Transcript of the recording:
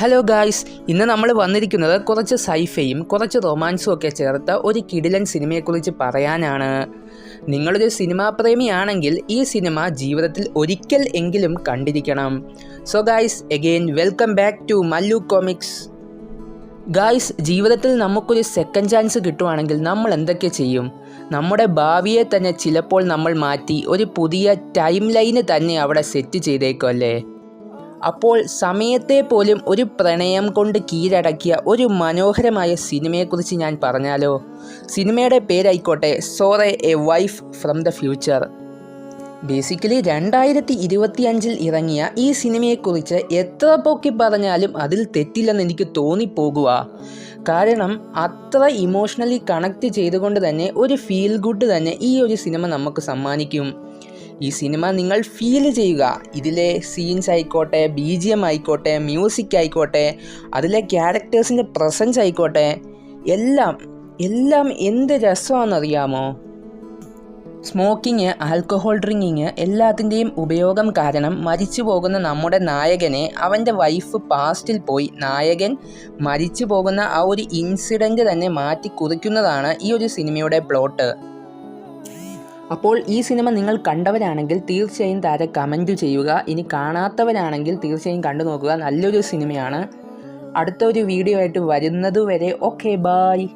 Hello guys ഇന്ന് നമ്മൾ വന്നിരിക്കുന്നത് കുറച്ച് സൈഫയും കുറച്ച് റൊമാൻസും ഒക്കെ ചേർത്ത ഒരു കിടിലൻ സിനിമയെക്കുറിച്ച് പറയാനാണ്. നിങ്ങളൊരു സിനിമാ പ്രേമിയാണെങ്കിൽ ഈ സിനിമ ജീവിതത്തിൽ ഒരിക്കൽ എങ്കിലും കണ്ടിരിക്കണം. So guys again welcome back to Mallu comics guys ജീവിതത്തിൽ നമുക്കൊരു സെക്കൻഡ് ചാൻസ് കിട്ടുവാണെങ്കിൽ നമ്മൾ എന്തൊക്കെ ചെയ്യും? നമ്മുടെ ഭാവിയെ തന്നെ ചിലപ്പോൾ നമ്മൾ മാറ്റി ഒരു പുതിയ ടൈം ലൈന് തന്നെ അവിടെ സെറ്റ് ചെയ്തേക്കും അല്ലേ? അപ്പോൾ സമയത്തെ പോലും ഒരു പ്രണയം കൊണ്ട് കീഴടക്കിയ ഒരു മനോഹരമായ സിനിമയെക്കുറിച്ച് ഞാൻ പറഞ്ഞാലോ? സിനിമയുടെ പേരായിക്കോട്ടെ sore a wife from the future. Basically രണ്ടായിരത്തി ഇരുപത്തി അഞ്ചിൽ ഇറങ്ങിയ ഈ സിനിമയെക്കുറിച്ച് എത്ര പൊക്കി പറഞ്ഞാലും അതിൽ തെറ്റില്ലെന്ന് എനിക്ക് തോന്നിപ്പോകുക കാരണം അത്ര ഇമോഷണലി കണക്ട് ചെയ്തുകൊണ്ട് തന്നെ ഒരു ഫീൽ ഗുഡ് തന്നെ ഈ ഒരു സിനിമ നമുക്ക് സമ്മാനിക്കും. ഈ സിനിമ നിങ്ങൾ ഫീൽ ചെയ്യുക. ഇതിലെ സീൻസ് ആയിക്കോട്ടെ ബി ജി എം ആയിക്കോട്ടെ മ്യൂസിക് ആയിക്കോട്ടെ അതിലെ ക്യാരക്ടേഴ്സിന്റെ പ്രസൻസ് ആയിക്കോട്ടെ എല്ലാം എല്ലാം എന്ത് രസമാണെന്നറിയാമോ? സ്മോക്കിങ് ആൽക്കഹോൾ ഡ്രിങ്കിങ് എല്ലാത്തിന്റെയും ഉപയോഗം കാരണം മരിച്ചു പോകുന്ന നമ്മുടെ നായകനെ അവന്റെ വൈഫ് പാസ്റ്റിൽ പോയി. നായകൻ മരിച്ചു പോകുന്ന ആ ഒരു ഇൻസിഡന്റ് തന്നെ മാറ്റി കുറിക്കുന്നതാണ് ഈ ഒരു സിനിമയുടെ പ്ലോട്ട് അപ്പോൾ ഈ സിനിമ നിങ്ങൾ കണ്ടവരാണെങ്കിൽ തീർച്ചയായും താരെ കമന്റ് ചെയ്യുക. ഇനി കാണാത്തവരാണെങ്കിൽ തീർച്ചയായും കണ്ടു നോക്കുക. നല്ലൊരു സിനിമയാണ്. അടുത്തൊരു വീഡിയോ ആയിട്ട് വരുന്നതുവരെ ഓക്കെ ബായ്